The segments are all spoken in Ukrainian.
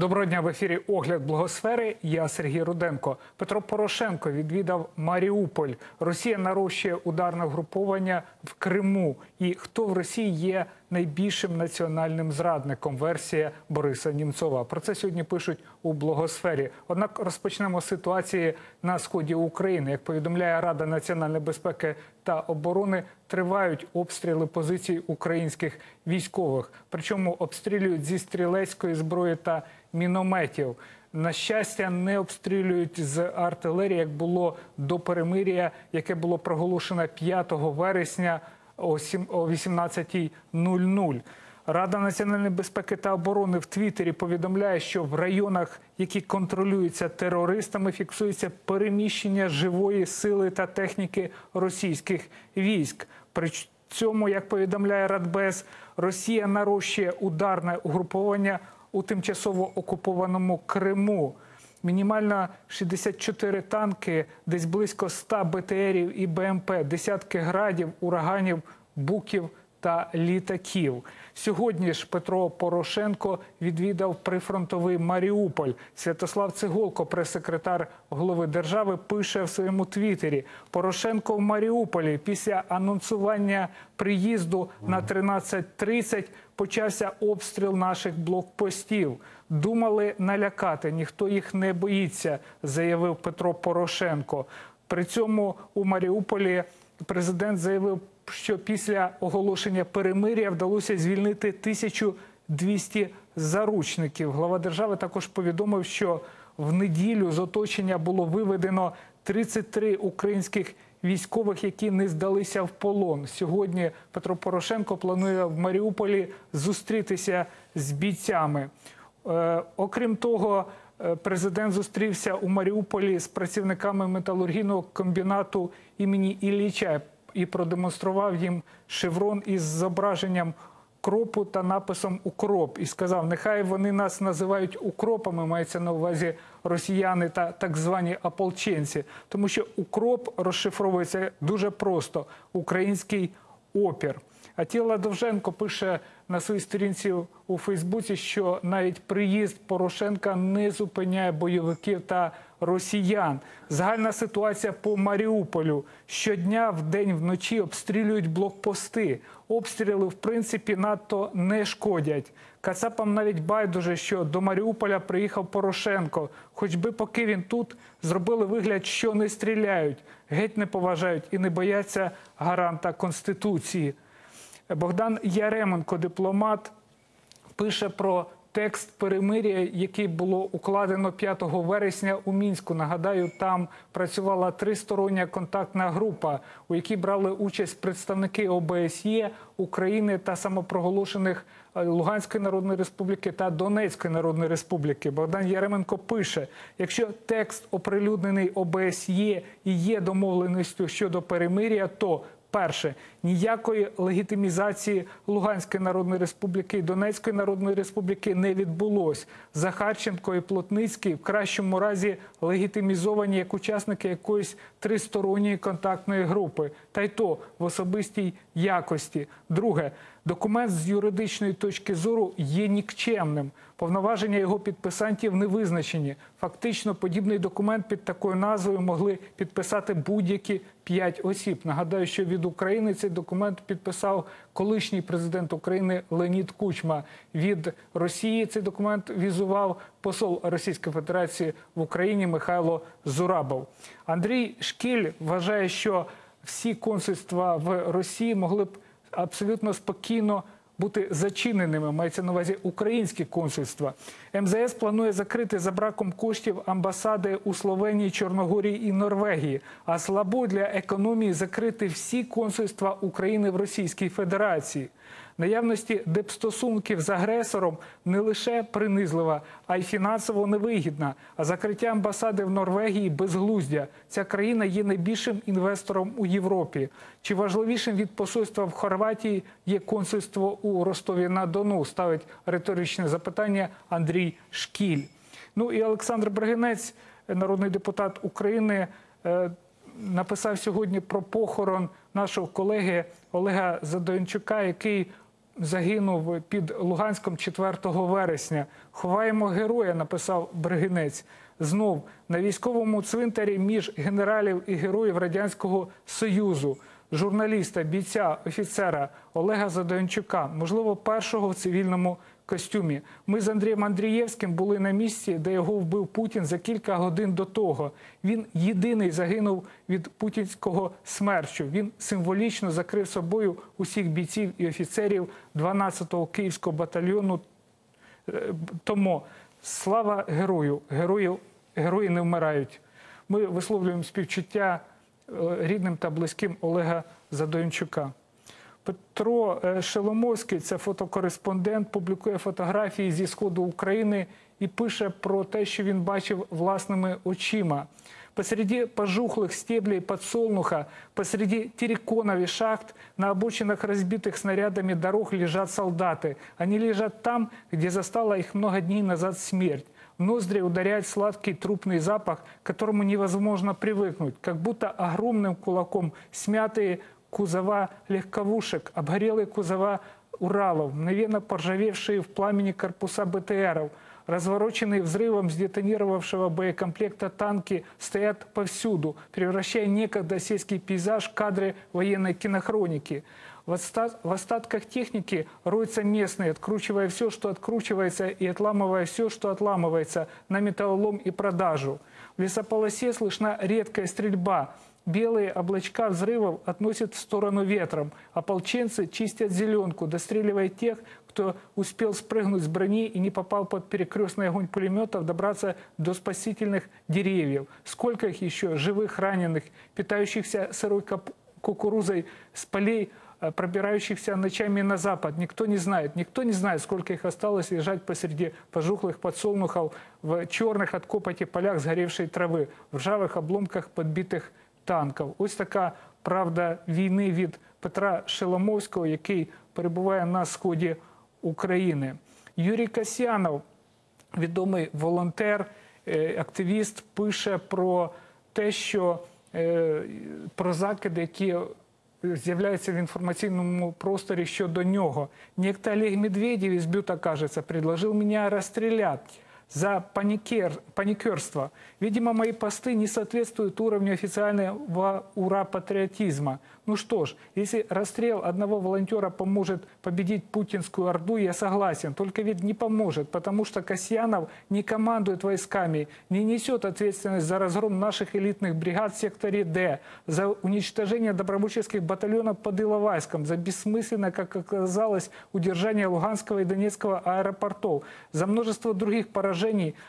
Доброго дня в ефірі Огляд благосфери. Я Сергій Руденко. Петро Порошенко відвідав Маріуполь. Росія нарощує ударне груповання в Криму. І хто в Росії є найбільшим національним зрадником? Версія Бориса Німцова. Про це сьогодні пишуть у благосфері. Однак розпочнемо з ситуації на сході України. Як повідомляє Рада національної безпеки та оборони, тривають обстріли позицій українських військових. Причому обстрілюють зі стрілецької зброї та мінометів. На щастя, не обстрілюють з артилерії, як було до перемир'я, яке було проголошено 5 вересня о 18.00. Рада національної безпеки та оборони в Твіттері повідомляє, що в районах, які контролюються терористами, фіксується переміщення живої сили та техніки російських військ. При цьому, як повідомляє Радбез, Росія нарощує ударне угруповання у тимчасово окупованому Криму. Мінімально 64 танки, десь близько 100 БТРів і БМП, десятки градів, ураганів, буків та літаків. Сьогодні ж Петро Порошенко відвідав прифронтовий Маріуполь. Святослав Цеголко, прес-секретар голови держави, пише в своєму твіттері: Порошенко в Маріуполі після анонсування приїзду на 13.30 почався обстріл наших блокпостів. Думали налякати, ніхто їх не боїться, заявив Петро Порошенко. При цьому у Маріуполі президент заявив що після оголошення перемир'я вдалося звільнити 1200 заручників. Глава держави також повідомив, що в неділю з оточення було виведено 33 українських військових, які не здалися в полон. Сьогодні Петро Порошенко планує в Маріуполі зустрітися з бійцями. Е, окрім того, е, президент зустрівся у Маріуполі з працівниками металургійного комбінату імені Ілліча і продемонстрував їм шеврон із зображенням кропу та написом Укроп і сказав: нехай вони нас називають укропами, мається на увазі росіяни та так звані ополченці, тому що укроп розшифровується дуже просто український опір. А тіла Довженко пише на своїй сторінці у Фейсбуці, що навіть приїзд Порошенка не зупиняє бойовиків та росіян. Загальна ситуація по Маріуполю щодня вдень вночі обстрілюють блокпости. Обстріли в принципі надто не шкодять. Кацапам навіть байдуже, що до Маріуполя приїхав Порошенко. Хоч би поки він тут зробили вигляд, що не стріляють, геть не поважають і не бояться гаранта конституції. Богдан Яременко, дипломат, пише про текст перемир'я, який було укладено 5 вересня у мінську. Нагадаю, там працювала тристороння контактна група, у якій брали участь представники ОБСЄ України та самопроголошених е, Луганської народної республіки та Донецької народної республіки. Богдан Яременко пише: якщо текст оприлюднений ОБСЄ і є домовленістю щодо перемир'я, то Перше ніякої легітимізації Луганської народної республіки і Донецької народної республіки не відбулось. Захарченко і Плотницький в кращому разі легітимізовані як учасники якоїсь тристоронньої контактної групи, та й то в особистій якості. Друге Документ з юридичної точки зору є нікчемним. Повноваження його підписантів не визначені. Фактично, подібний документ під такою назвою могли підписати будь-які п'ять осіб. Нагадаю, що від України цей документ підписав колишній президент України Леонід Кучма. Від Росії цей документ візував посол Російської Федерації в Україні Михайло Зурабов. Андрій Шкіль вважає, що всі консульства в Росії могли б абсолютно спокійно бути зачиненими. Мається на увазі українські консульства. МЗС планує закрити за браком коштів амбасади у Словенії, Чорногорії і Норвегії. А слабо для економії закрити всі консульства України в Російській Федерації. Наявності депстосунків з агресором не лише принизлива, а й фінансово невигідна. А закриття амбасади в Норвегії безглуздя. Ця країна є найбільшим інвестором у Європі. Чи важливішим від посольства в Хорватії є консульство у Ростові на Дону? Ставить риторичне запитання Андрій Шкіль. Ну і Олександр Брагинець, народний депутат України. Е, написав сьогодні про похорон нашого колеги Олега Задоянчука, який загинув під Луганськом 4 вересня. Ховаємо героя, написав Бригинець. Знов на військовому цвинтарі між генералів і героїв Радянського Союзу, журналіста, бійця, офіцера Олега Задончука, можливо, першого в цивільному костюмі. Ми з Андрієм Андрієвським були на місці, де його вбив Путін за кілька годин до того. Він єдиний загинув від путінського смерчу. Він символічно закрив собою усіх бійців і офіцерів 12-го київського батальйону. Е, Тому слава герою, герою, герої не вмирають. Ми висловлюємо співчуття е, рідним та близьким Олега Задоянчука. Петро е, Шеломовський, це фотокореспондент, публікує фотографії зі сходу України і пише про те, що він бачив власними очима. Посреди пожухлых стеблей подсолнуха, посреди терриконов и шахт, на обочинах разбитых снарядами дорог лежат солдаты. Они лежат там, где застала их много дней назад смерть. В ноздри ударяет сладкий трупный запах, к которому невозможно привыкнуть, как будто огромным кулаком смятые кузова легковушек, обгорелые кузова Уралов, мгновенно поржавевшие в пламени корпуса БТРов, развороченные взрывом сдетонировавшего боекомплекта танки стоят повсюду, превращая некогда сельский пейзаж в кадры военной кинохроники. В, остатках техники роются местные, откручивая все, что откручивается, и отламывая все, что отламывается, на металлолом и продажу. В лесополосе слышна редкая стрельба. Белые облачка взрывов относят в сторону ветром. Ополченцы чистят зеленку, достреливая тех, кто успел спрыгнуть с брони и не попал под перекрестный огонь пулеметов, добраться до спасительных деревьев. Сколько их еще, живых, раненых, питающихся сырой кукурузой с полей, э, пробирающихся ночами на запад. Никто не знает. Никто не знает, сколько их осталось лежать посреди пожухлых подсолнухов в черных от копоти полях сгоревшей травы, в ржавых обломках подбитих танків. Ось така правда війни від Петра Шеломовського, який перебуває на сході України. Юрій Касьянов, відомий волонтер, е, активіст, пише про те, що е, про закиди, які з'являються в інформаційному просторі щодо нього. Некто Олег Медведєв із Бюта, кажется, предложил меня расстрелять за паникер, паникерство. Видимо, мои посты не соответствуют уровню официального ура-патриотизма. Ну что ж, если расстрел одного волонтера поможет победить путинскую орду, я согласен. Только ведь не поможет, потому что Касьянов не командует войсками, не несет ответственность за разгром наших элитных бригад в секторе Д, за уничтожение добровольческих батальонов под Иловайском, за бессмысленное, как оказалось, удержание Луганского и Донецкого аэропортов, за множество других поражений,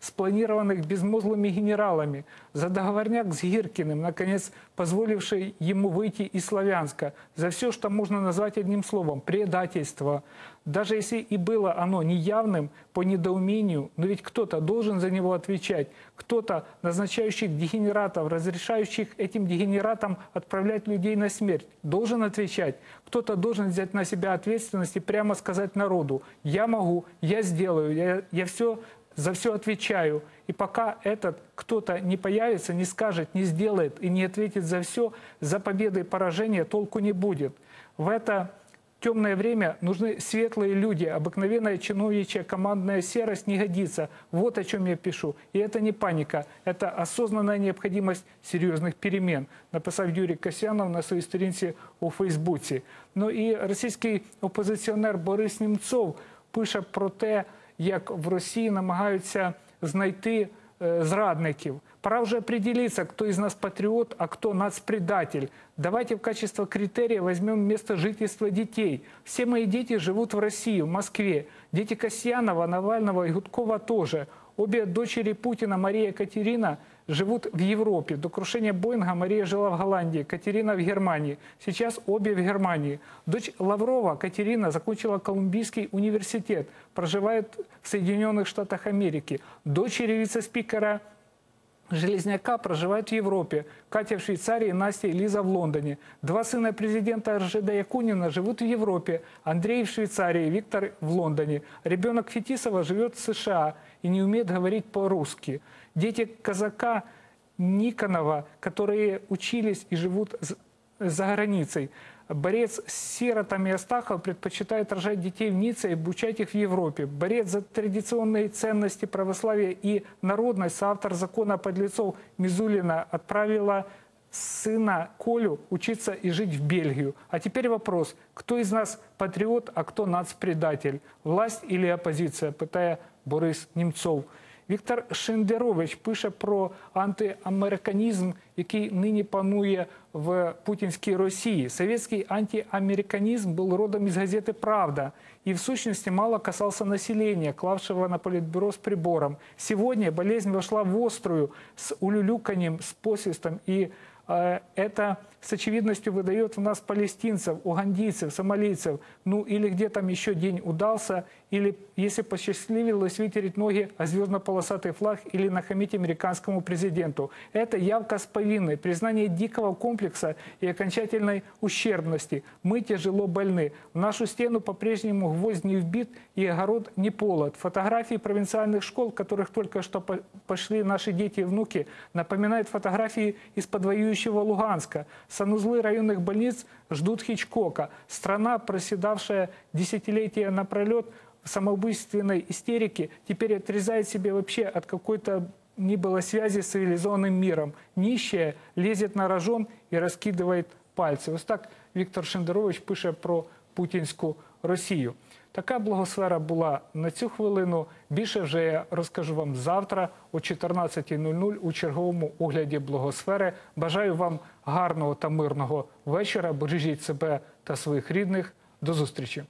спланированных безмозглыми генералами, за договорняк с Гиркиным, наконец, позволивший ему выйти из Славянска, за все, что можно назвать одним словом – предательство. Даже если и было оно неявным по недоумению, но ведь кто-то должен за него отвечать, кто-то, назначающий дегенератов, разрешающих этим дегенератам отправлять людей на смерть, должен отвечать. Кто-то должен взять на себя ответственность и прямо сказать народу «я могу, я сделаю, я, я все за все отвечаю. И пока этот кто-то не появится, не скажет, не сделает и не ответит за все, за победы и поражения толку не будет. В это темное время нужны светлые люди. Обыкновенная чиновничья командная серость не годится. Вот о чем я пишу. И это не паника, это осознанная необходимость серьезных перемен, написав Юрій Касьянов на своїй сторінці у Фейсбуці. Ну і російський опозиціонер Борис Німцов пише про те, як в Росії намагаються знайти е, зрадників. Пора вже определиться, кто из нас патриот, а кто нацпредатель. Давайте в качестве критерия возьмем место жительства детей. Все мои дети живут в России, в Москве. Дети Касьянова, Навального и Гудкова тоже. Обе дочери Путина, Мария и Катерина, живут в Европе. До крушения Боинга Мария жила в Голландии, Катерина в Германии. Сейчас обе в Германии. Дочь Лаврова, Катерина, закончила Колумбийский университет, проживает в Соединенных Штатах Америки. Дочери вице-спикера Железняка проживают в Европе. Катя в Швейцарии, Настя и Лиза в Лондоне. Два сына президента РЖД Якунина живут в Европе. Андрей в Швейцарии, Виктор в Лондоне. Ребенок Фетисова живет в США и не умеет говорить по-русски. Дети казака Никонова, которые учились и живут за границей. Борец с сиротами Астахов предпочитает рожать детей в Ницце и обучать их в Европе. Борец за традиционные ценности православия и народность, соавтор закона подлецов Мизулина отправила сына Колю учиться и жить в Бельгию. А теперь вопрос, кто из нас патриот, а кто нацпредатель? Власть или оппозиция, питає Борис Німцов. Віктор Шендерович пише про антиамериканізм, який нині панує в путінській Росії. Советский антиамериканизм был родом из газеты «Правда» и в сущности мало касался населения, клавшего на политбюро с прибором. Сегодня болезнь вошла в острую с улюлюканьем, с посвистом и э, это с очевидностью выдает в нас палестинцев, угандийцев, сомалийцев. Ну или где там еще день удался, или если посчастливилось вытереть ноги о звездно-полосатый флаг или нахамить американскому президенту. Это явка с повинной, признание дикого комплекса и окончательной ущербности. Мы тяжело больны. В нашу стену по-прежнему гвоздь не вбит и огород не полот. Фотографии провинциальных школ, в которых только что по- пошли наши дети и внуки, напоминают фотографии из-под воюющего Луганска. Санузлы районных больниц ждут Хичкока. Страна, проседавшая десятилетия напролет в самоубийственной истерике, теперь отрезает себе вообще от какой-то ни было связи с цивилизованным миром. Нищая лезет на рожон и розкидывает пальці. Ось так Віктор Шендерович пише про путінську Росію. Така благосфера була на цю хвилину. Більше вже я розкажу вам завтра о 14.00 у черговому огляді благосфери. Бажаю вам гарного та мирного вечора. Бережіть себе та своїх рідних. До зустрічі.